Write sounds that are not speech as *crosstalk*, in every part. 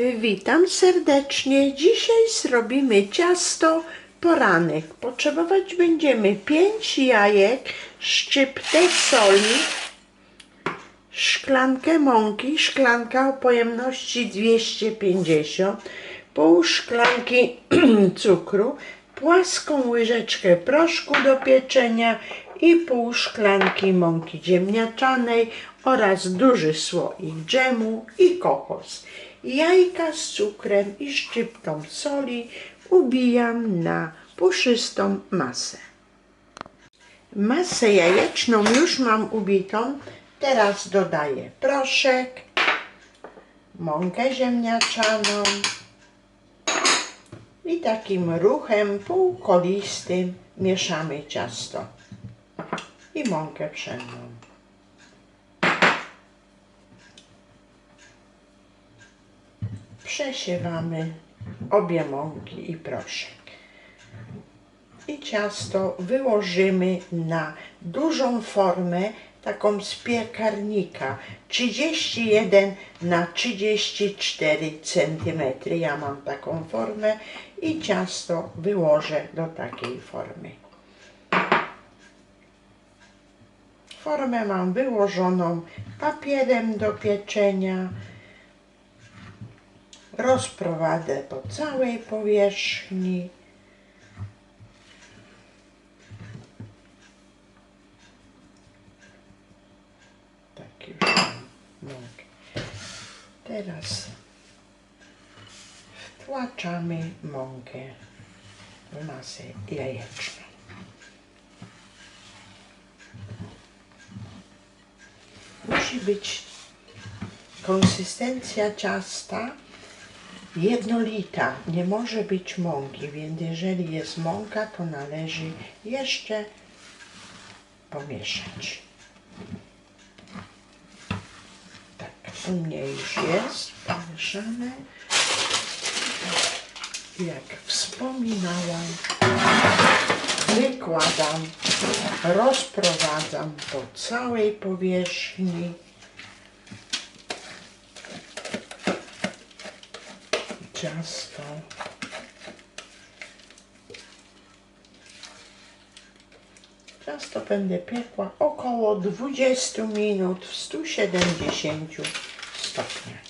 Witam serdecznie. Dzisiaj zrobimy ciasto poranek. Potrzebować będziemy 5 jajek, szczyptę soli, szklankę mąki, szklanka o pojemności 250, pół szklanki *clears throat* cukru, płaską łyżeczkę proszku do pieczenia i pół szklanki mąki ziemniaczanej oraz duży słoik dżemu i kokos. Jajka z cukrem i szczyptą soli ubijam na puszystą masę. Masę jajeczną już mam ubitą. Teraz dodaję proszek, mąkę ziemniaczaną i takim ruchem półkolistym mieszamy ciasto i mąkę pszenną. Przesiewamy obie mąki i proszek. I ciasto wyłożymy na dużą formę, taką z piekarnika, 31 na 34 cm. Ja mam taką formę i ciasto wyłożę do takiej formy. Formę mam wyłożoną papierem do pieczenia. Rozprowadzę po całej powierzchni. Tak już mąkę. Teraz wtłaczamy mąkę w masę jajeczną. Musi być konsystencja ciasta jednolita. Nie może być mąki, więc jeżeli jest mąka, to należy jeszcze pomieszać. Tak, u mnie już jest pomieszane. Jak wspominałam, wykładam, rozprowadzam po całej powierzchni. Ciasto. Ciasto będę piekła około 20 minut w 170 stopniach.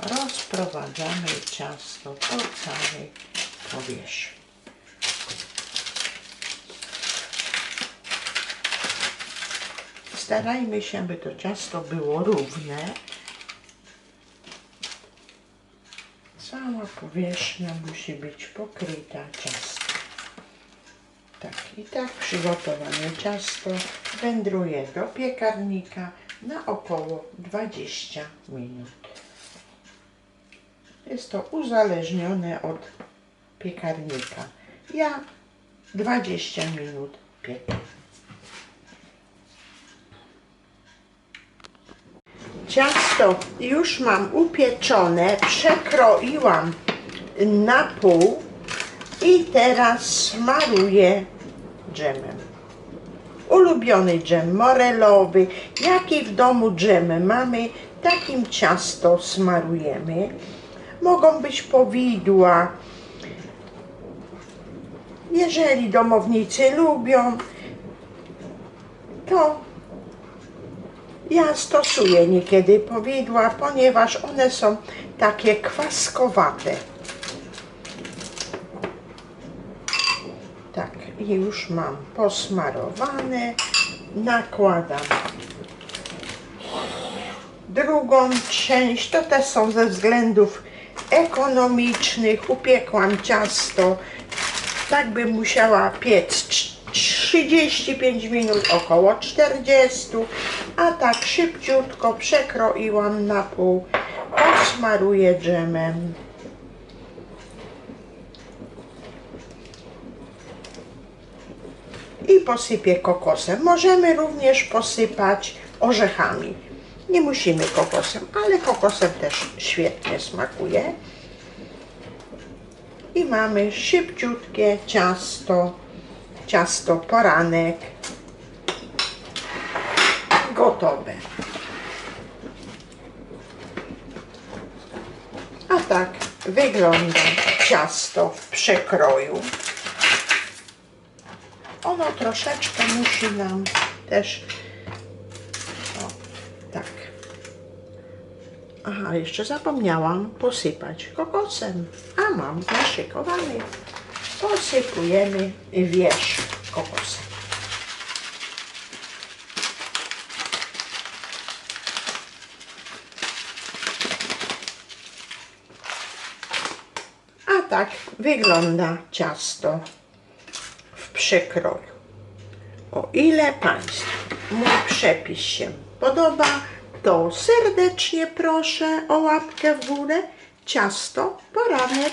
Rozprowadzamy ciasto po całej powierzchni. Starajmy się, by to ciasto było równe. Cała powierzchnia musi być pokryta ciastem. Tak, i tak przygotowane ciasto wędruje do piekarnika na około 20 minut. Jest to uzależnione od piekarnika. Ja 20 minut piekę. Ciasto już mam upieczone, przekroiłam na pół i teraz smaruję dżemem. Ulubiony dżem morelowy, jaki w domu dżem mamy, takim ciasto smarujemy. Mogą być powidła. Jeżeli domownicy lubią, to ja stosuję niekiedy powidła, ponieważ one są takie kwaskowate. Tak, i już mam posmarowane. Nakładam drugą część. To też są ze względów ekonomicznych. Upiekłam ciasto. Tak bym musiała piec 35 minut, około 40, a tak szybciutko przekroiłam na pół, posmaruję dżemem. I posypię kokosem. Możemy również posypać orzechami. Nie musimy kokosem, ale kokosem też świetnie smakuje. I mamy szybciutkie ciasto ciasto poranek gotowe. A tak wygląda ciasto w przekroju. Ono troszeczkę musi nam też. O, tak. Aha, jeszcze zapomniałam posypać kokosem. A mam naszykowany. Posypujemy wierzch kokosem. A tak wygląda ciasto w przekroju. O ile Państwu mój przepis się podoba, to serdecznie proszę o łapkę w górę. Ciasto poranek